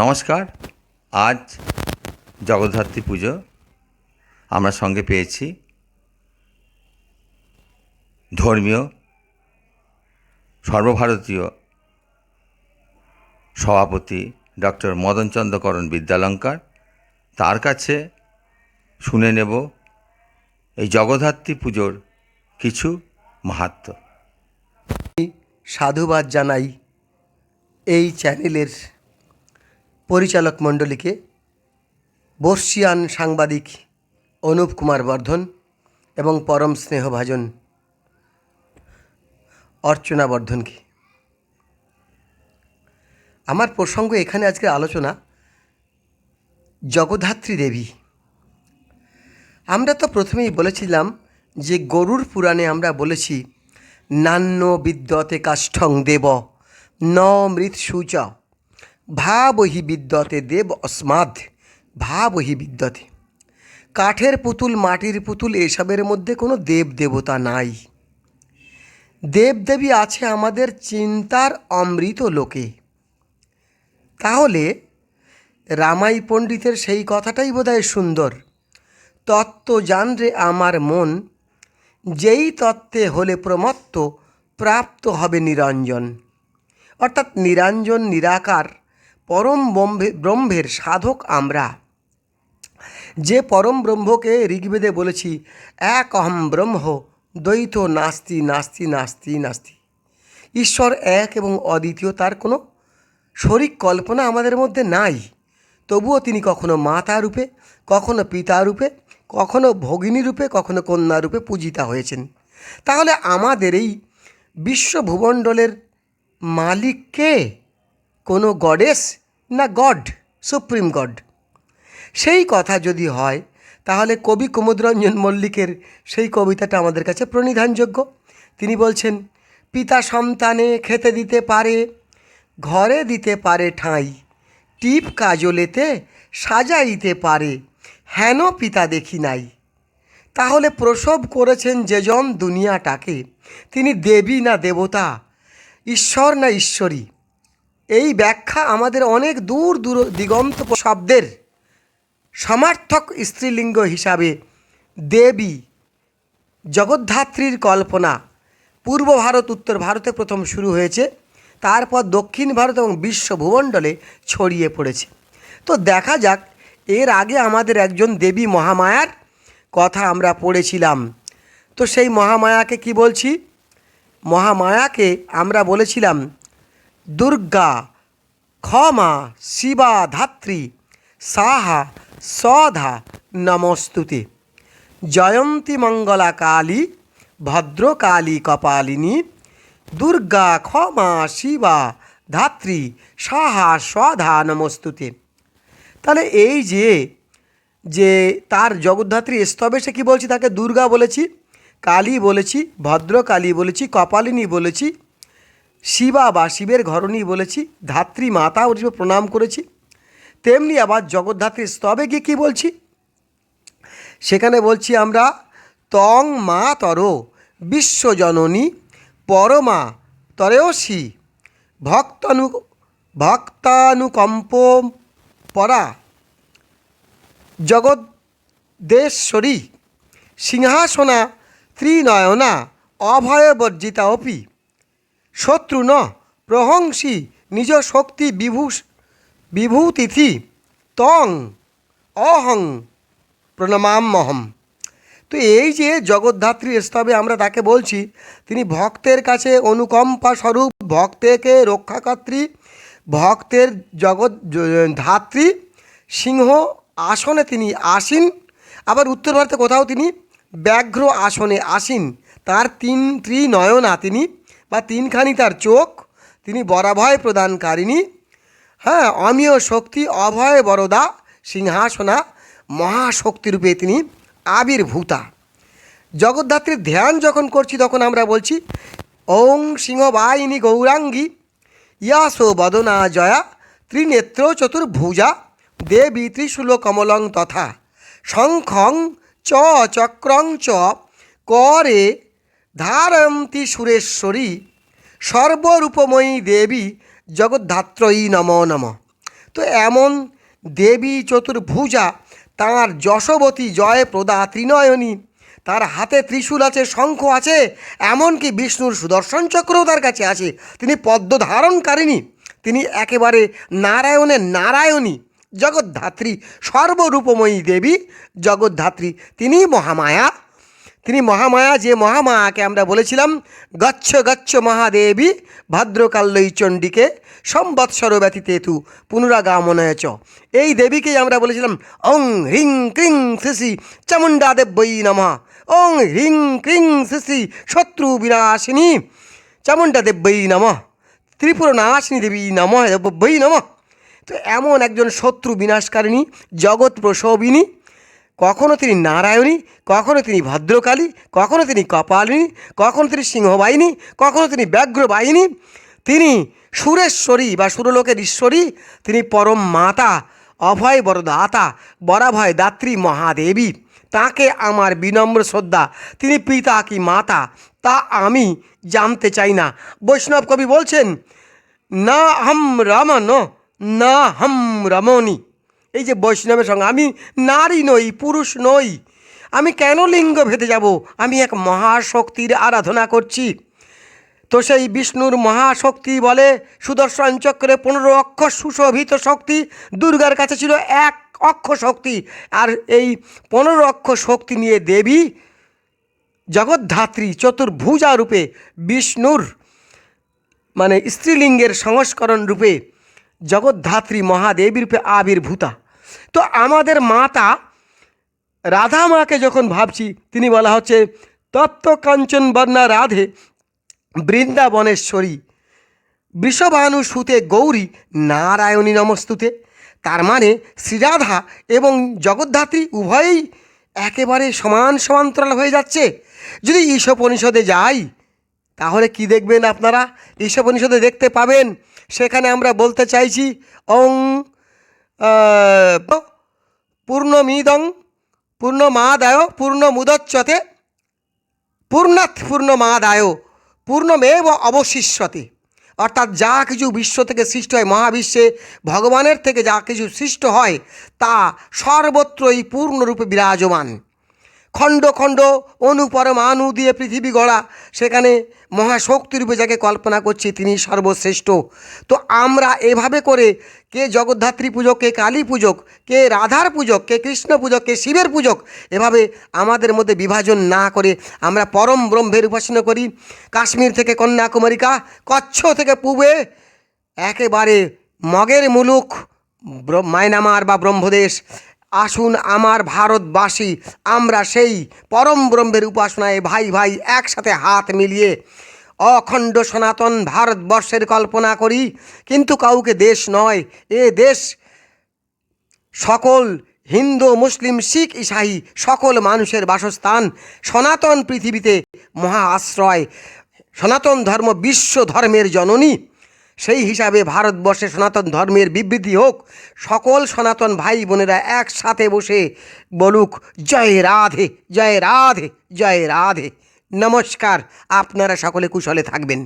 নমস্কার। আজ জগদ্ধাত্রী পুজো আমরা সঙ্গে পেয়েছি ধর্মীয়, সর্বভারতীয় সভাপতি ডক্টর মদনচন্দ্রকরণ বিদ্যালঙ্কার। তার কাছে শুনে নেব এই জগদ্ধাত্রী পুজোর কিছু মাহাত্ম্য সাধুবাদ জানাই এই চ্যানেলের পরিচালক মণ্ডলীকে বর্ষিয়ান সাংবাদিক অনুপ কুমার বর্ধন এবং পরম স্নেহভাজন অর্চনা বর্ধনকে। আমার প্রসঙ্গ এখানে আজকের আলোচনা জগদ্ধাত্রী দেবী। আমরা তো প্রথমেই বলেছিলাম যে গরুর পুরাণে আমরা বলেছি নান্য বিদ্যতে কাষ্ঠং দেব, ন মৃত সূচ ভাবহি বিদ্যতে দেব অস্মাদ, ভাবহি বিদ্যতে। কাঠের পুতুল, মাটির পুতুল, এসবের মধ্যে কোনো দেব দেবতা নাই। দেবদেবী আছে আমাদের চিন্তার অমৃত লোকে। তাহলে রামাই পণ্ডিতের সেই কথাটাই বোধহয় সুন্দর। তত্ত্ব জান রে আমার মন, যেই তত্ত্বে হলে প্রমত্ত, প্রাপ্ত হবে নিরঞ্জন। অর্থাৎ নিরঞ্জন, নিরাকার পরম ব্রহ্মে, ব্রহ্মের সাধক আমরা। যে পরম ব্রহ্মকে ঋগ্বেদে বলেছি, এক অহম ব্রহ্ম, দ্বৈত নাস্তি নাস্তি নাস্তি নাস্তি। ঈশ্বর এক এবং অদ্বিতীয় তার কোনো শরিক কল্পনা আমাদের মধ্যে নাই। তবুও তিনি কখনো মাতা রূপে, কখনো পিতা রূপে, কখনো ভগিনী রূপে, কখনো কন্যা রূপে পূজিতা হয়েছেন। তাহলে আমাদের এই বিশ্বভূমণ্ডলের মালিক কে? কোনো গডেস না গড সুপ্রিম গড সেই কথা যদি হয়, তাহলে কবি কুমুদরঞ্জন মল্লিকের সেই কবিতাটা আমাদের কাছে প্রণিধানযোগ্য। তিনি বলছেন, পিতা সন্তানে খেতে দিতে পারে, ঘরে দিতে পারে ঠাঁই, টিপ কাজলেতে সাজাইতে পারে, হেন পিতা দেখি নাই। তাহলে প্রসব করেছেন যেজন দুনিয়াটাকে, তিনি দেবী না দেবতা, ঈশ্বর না ঈশ্বরী? এই ব্যাখ্যা আমাদের অনেক দূর দূর দিগন্ত শব্দের সমার্থক স্ত্রীলিঙ্গ হিসাবে দেবী জগদ্ধাত্রীর কল্পনা পূর্ব ভারত, উত্তর ভারতে প্রথম শুরু হয়েছে, তারপর দক্ষিণ ভারত এবং বিশ্ব ভূমণ্ডলে ছড়িয়ে পড়েছে। তো দেখা যাক, এর আগে আমাদের একজন দেবী মহামায়ার কথা আমরা পড়েছিলাম। তো সেই মহামায়াকে কি বলছি? মহামায়াকে আমরা বলেছিলাম দুর্গা, ক্ষমা, শিবা, ধাত্রী, সাহা, সধা, নমস্তুতে। জয়ন্তী মঙ্গলা কালী, ভদ্রকালী কপালিনী, দুর্গা, ক্ষমা, শিবা, ধাত্রী, সাহা, সধা, নমস্তুতে। তাহলে এই যে যে তার জগদ্ধাত্রী স্তবে সে কী বলছি তাকে? দুর্গা বলেছি, কালী বলেছি, ভদ্রকালী বলেছি, কপালিনী বলেছি শিবা বা শিবের ঘরণী বলেছি, ধাত্রী মাতা হিসেবে প্রণাম করেছি। তেমনি আবার জগদ্ধাত্রীর স্তবে গিয়ে কী বলছি? সেখানে বলছি আমরা, তং মা তর বিশ্বজননী পরমা তরেয়সী, ভক্তানু, ভক্তানুকম্প পরা, জগদ্দেশ্বরী, সিংহাসনা, ত্রিনয়না, অভয়বর্জিতা অপি। শত্রু ন, প্রহংসী, নিজ শক্তি বিভূ বিভূতিথি, তং, অহং প্রণমাম্যহম তো এই যে জগদ্ধাত্রী স্তবে আমরা তাকে বলছি, তিনি ভক্তের কাছে অনুকম্পা স্বরূপ, ভক্তকে রক্ষাকর্ত্রী, ভক্তের জগৎ ধাত্রী, সিংহ আসনে তিনি আসীন। আবার উত্তর ভারতে কোথাও তিনি ব্যাঘ্র আসনে আসীন। তার তিন ত্রিনয়না তিনি বা তিনখানি তার চোখ, তিনি বরাভয় প্রদানকারিণী। হ্যাঁ অমীয় শক্তি অভয় বরদা, সিংহাসনা মহাশক্তিরূপে তিনি আবির্ভূতা। জগদ্ধাত্রীর ধ্যান যখন করছি, তখন আমরা বলছি, ওং সিংহবাহিনী গৌরাঙ্গী, ইয়াসো বদনা জয়া, ত্রিনেত্র চতুর্ভুজা, দেবী ত্রিশূল কমলং তথা শঙ্খং চ চক্রং চ করে ধারয়ন্তি সুরেশ্বরী, সর্বরূপময়ী দেবী জগদ্ধাত্রয়ী নম নম। তো এমন দেবী চতুর্ভুজা, তাঁর যশবতী জয় প্রদা ত্রিনয়নী, তার হাতে ত্রিশূল আছে, শঙ্খ আছে, এমনকি বিষ্ণুর সুদর্শন চক্রও তার কাছে আছে। তিনি পদ্ম ধারণকারিণী, তিনি একেবারে নারায়ণের নারায়ণী, জগদ্ধাত্রী, সর্বরূপময়ী দেবী জগদ্ধাত্রী তিনি মহামায়া। তিনি মহামায়া, যে মহামায়াকে আমরা বলেছিলাম, গচ্ছ গচ্ছ মহাদেবী ভদ্রকাল্যই চণ্ডীকে সম্বৎসর ব্যতীতে তু চ এই দেবীকেই আমরা বলেছিলাম ওং হ্রিং ক্রিং শ্রী চামুণ্ডা দেব্যই নমঃ। ওং হ্রিং ক্রিং শ্রী শত্রু বিনাশিনী চামুণ্ডা দেব্যই নমঃ। ত্রিপুর নাশিনী দেবী নমঃ দেব্যই নমঃ। তো এমন একজন শত্রু বিনাশকারিণী জগৎ প্রসবিনী কখনো তিনি নারায়ণী কখনও তিনি ভদ্রকালী কখনও তিনি কপালিনী কখনও তিনি সিংহবাহিনী কখনও তিনি ব্যাঘ্রবাহিনী। তিনি সুরেশ্বরী বা সুরলোকের ঈশ্বরী, তিনি পরম মাতা, অভয় বরদাতা, বরাভয় দাত্রী মহাদেবী। তাকে আমার বিনম্র শ্রদ্ধা, তিনি পিতা কি মাতা, তা আমি জানতে চাই না। বৈষ্ণব কবি বলছেন, না হম রমন না হম রমণী। এই যে বৈষ্ণবের সঙ্গে, আমি নারী নই, পুরুষ নই। আমি কেন লিঙ্গ ভেদে যাব? আমি এক মহাশক্তির আরাধনা করছি। তো সেই বিষ্ণুর মহাশক্তি বলে সুদর্শন চক্রে পনেরো অক্ষর সুশোভিত শক্তি, দুর্গার কাছে ছিল এক অক্ষ শক্তি। আর এই পনেরো অক্ষ শক্তি নিয়ে দেবী জগদ্ধাত্রী চতুর্ভুজা রূপে বিষ্ণুর মানে স্ত্রীলিঙ্গের সংস্করণ রূপে জগদ্ধাত্রী মহাদেবী রূপে আবির্ভূতা। তো আমাদের মাতা রাধা মাকে যখন ভাবছি, তিনি বলা হচ্ছে, তপ্ত কাঞ্চন বর্ণা রাধে, বৃন্দাবনেশ্বরী বৃষভানু সুতে গৌরী, নারায়ণী নমস্তুতে। তার মানে শ্রীরাধা এবং জগদ্ধাত্রী উভয়ই একেবারে সমান সমান্তরাল হয়ে যাচ্ছে। যদি ঈশোপনিষদে যাই, তাহলে কি দেখবেন আপনারা? ঈশোপনিষদে দেখতে পাবেন সেখানে আমরা বলতে চাইছি, অং পূর্ণমিদং, পূর্ণমাদায়, পূর্ণমুদচ্যতে, পূর্ণাৎ পূর্ণমাদায়, পূর্ণমেব অবশিষ্যতে। অর্থাৎ যা কিছু বিশ্ব থেকে সৃষ্ট হয়, মহাবিশ্বে, ভগবানের থেকে যা কিছু সৃষ্ট হয়, তা সর্বত্রই পূর্ণরূপে বিরাজমান। খণ্ড খণ্ড অনু পরমাণু দিয়ে পৃথিবী গড়া। সেখানে মহাশক্তিরূপে যাকে কল্পনা করছি তিনি সর্বশ্রেষ্ঠ। তো আমরা এভাবে করে কে জগদ্ধাত্রী পূজক কে কালী পূজক কে রাধার পূজক কে কৃষ্ণ পূজক কে শিবের পূজক এভাবে আমাদের মধ্যে বিভাজন না করে আমরা পরম ব্রহ্মের উপাসনা করি। কাশ্মীর থেকে কন্যাকুমারিকা, কচ্ছ থেকে পূবে, একেবারে মগের মুলুক মায়ানমার বা ব্রহ্মদেশ। আসুন আমার ভারতবাসী, আমরা সেই পরম ব্রহ্মের উপাসনায় ভাই ভাই একসাথে হাত মিলিয়ে অখণ্ড সনাতন ভারতবর্ষের কল্পনা করি। কিন্তু কাউকে দেশ নয়, এ দেশ সকল হিন্দু, মুসলিম, শিখ ইসাই সকল মানুষের বাসস্থান। সনাতন পৃথিবীতে মহা আশ্রয়। সনাতন ধর্ম বিশ্ব ধর্মের জননী। সেই হিসাবে ভারতবর্ষে সনাতন ধর্মের বিবৃতি হোক, সকল সনাতন ভাই বোনেরা একসাথে বসে বলুক, জয় রাধে জয় রাধে জয় রাধে। নমস্কার, আপনারা সকলে কুশলে থাকবেন।